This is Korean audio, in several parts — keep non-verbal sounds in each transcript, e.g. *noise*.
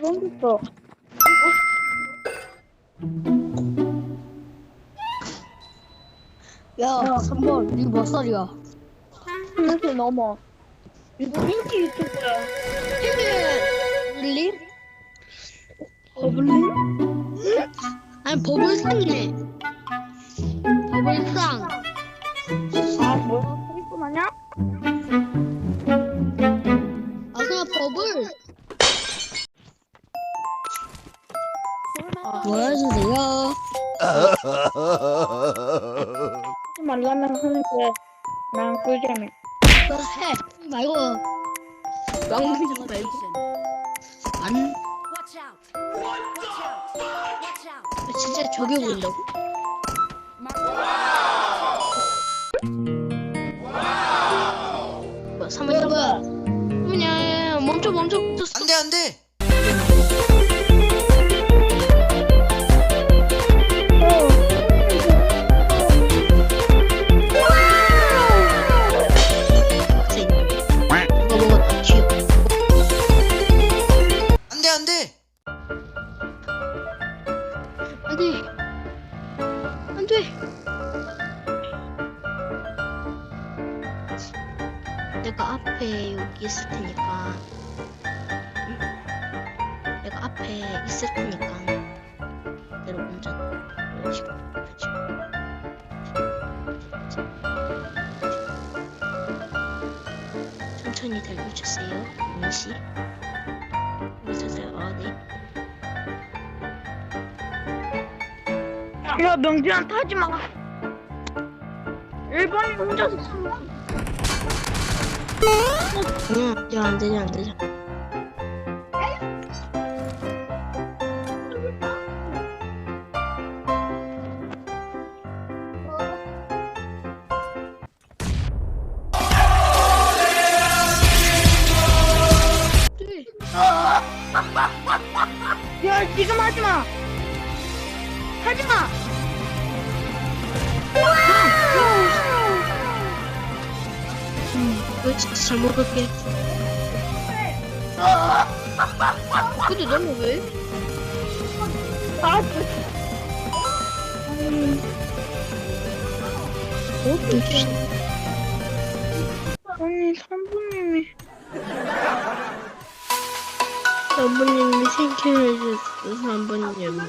그런겠어. 야, 3번, 니몇 살이야? 이렇게 넘어. 이거 인기 유튜브야. 버블리? 버블리? 아니, 버블상이네. 버블상. 아, 뭐야? 크리스 마냐? 보여주세요. 하지 말라면 하는데, 난 꿀잼이. 너 해. 말고. 왕비장 말고. 안, out! 진짜 저기 보인다고? 안 돼. 내가 앞에 여기 있을 테니까. 응? 내가 앞에 있을 테니까. 내가 운전. 이런 식으로. 식으로. 천천히 달려주세요, 민씨. 야, 명준아 타지 마. 일본인 혼자서 타는 응, 야, 안 되지, 안 되지. 야, 지금 하지 마. 하지 마. 이거 진짜 잘 먹을게. 근데 너는 왜? 아, 저- 어떻게? 아니, 선부님이. 어머님이 생각해 주셨어, 한 번이었나?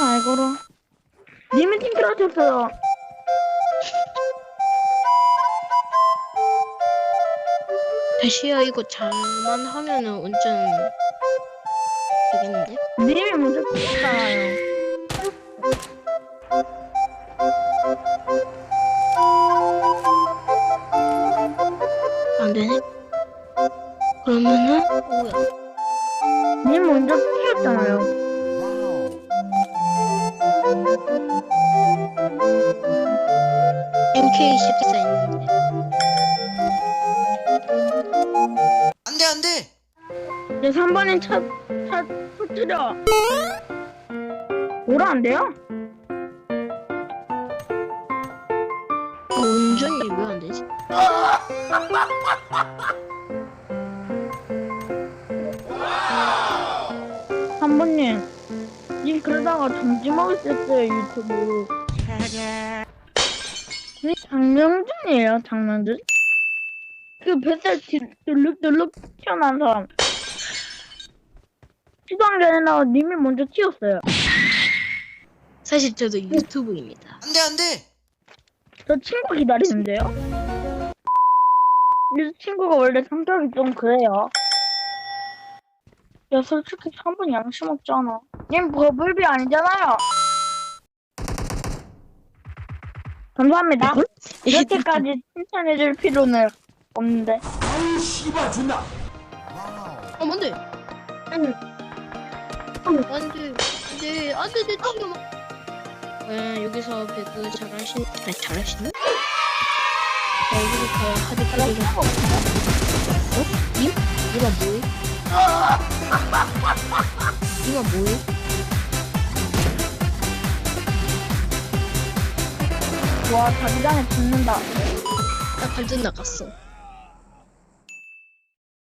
알거라. 님이 팀 들어줬어요. 다시야 이거 잘만 하면은 운전 되겠는데? 님이 먼저 뛰었잖아요. 안 되네? 그러면은 뭐야? 님 먼저 뛰었잖아요. MK14 있는데. 안돼 안돼 네, 3번엔 차, 차, 터뜨려. 오라 안 돼요? 아, 운전이 왜 안 되지? 한번님 님 그러다가 정지 먹을 수 있어요, 유튜브. *laughs* 네, 장명준이에요, 장명준. 그 뱃살 뒤- 들룩들룩 튀어나온 사람. 시도한 게 아니라 님이 먼저 튀었어요. 사실 저도 유튜브입니다. 안돼 안돼 저 친구 기다리는데요? 이 친구가 원래 성격이 좀 그래요. 야, 솔직히 3분 양심 없잖아. 님 버블비 아니잖아요. 감사합니다. 이렇게까지 칭찬해줄 필요는 없는데. 어, 뭔데? 안 돼. 안 돼. 안 돼. 안 돼. 내 친구. 에, 여기서 배그 잘하신, 아니, 잘하시나? 자, 여기부터 하드캐리가. 어? 님? 니가 뭐해? 니가 뭐해? 와, 자기장에 붙는다. 나 완전 나갔어.